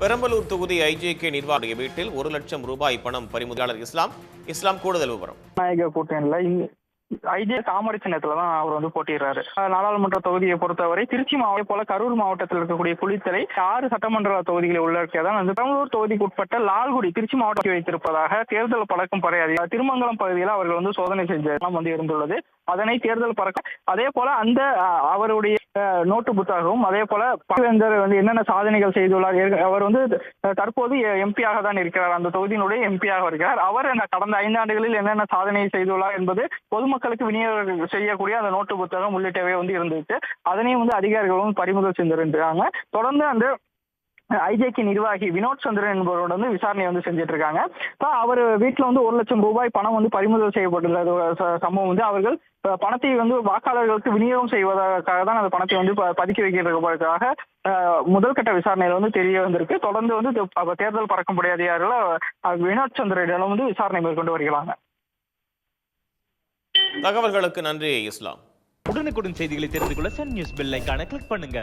பெரம்பலூர் தொகுதி ஐஜேகே நிர்வாகிய வீட்டில் ஒரு லட்சம் ரூபாய் பணம் பறிமுதலாளர் இஸ்லாம். இஸ்லாம் கூடுதல் விவரம். கூட்டணியில் ஐஜே தாமரை சின்னத்துல தான் அவர் வந்து போட்டிடுறாரு நாடாளுமன்ற தொகுதியை பொறுத்தவரை திருச்சி மாவட்டம் போல கரூர் மாவட்டத்தில் இருக்கக்கூடிய குளித்தலை ஆறு சட்டமன்ற தொகுதிகளை உள்ளடக்கியதான் வந்து பெரம்பலூர் தொகுதிக்கு உட்பட்ட லால்குடி திருச்சி மாவட்டத்தில் வைத்திருப்பதாக தேர்தல் பழக்கம் பறையாதி திருமங்கலம் பகுதியில் அவர்கள் வந்து சோதனை செஞ்சதெல்லாம் வந்து இருந்துள்ளது. அதனை தேர்தல் பறக்க அதே போல அந்த அவருடைய நோட்டு புத்தகமும் அதே போல பகவேந்தர் வந்து என்னென்ன சாதனைகள் செய்துள்ளார் அவர் வந்து தற்போது எம்பியாக தான் இருக்கிறார். அந்த தொகுதியினுடைய எம்பியாக இருக்கிறார். அவர் இந்த கடந்த ஐந்தாண்டுகளில் என்னென்ன சாதனை செய்துள்ளார் என்பது பொதுமக்கள் மக்களுக்கு விநியோகம் செய்யக்கூடிய அந்த நோட்டு புத்தகம் உள்ளிட்டவை வந்து இருந்துச்சு. அதனையும் வந்து அதிகாரிகளும் பறிமுதல் செஞ்சிருந்தாங்க தொடர்ந்து அந்த ஐஜேகி நிர்வாகி வினோத் சந்திரன் என்பவரோட வந்து விசாரணை வந்து செஞ்சுட்டு இருக்காங்க இப்போ அவர் வீட்டில் வந்து ஒரு லட்சம் ரூபாய் பணம் வந்து பறிமுதல் செய்யப்பட்டுள்ள ஒரு சம்பவம் வந்து அவர்கள் பணத்தை வந்து வாக்காளர்களுக்கு விநியோகம் செய்வதற்காக தான் அந்த பணத்தை வந்து ப- பதுக்கி வைக்கிறதுக்காக முதல் கட்ட விசாரணையில வந்து தெரிய வந்திருக்கு. தொடர்ந்து வந்து அப்ப தேர்தல் பறக்க முடியாத அஹ், வினோத் சந்திரனிடம் வந்து விசாரணை மேற்கொண்டு வருகிறாங்க. தகவல்களுக்கு நன்றி இஸ்லாம். உடனுக்குடன் செய்திகளை தெரிந்து கொள்ள சன் நியூஸ் பெல் ஐக்கான கிளிக் பண்ணுங்க.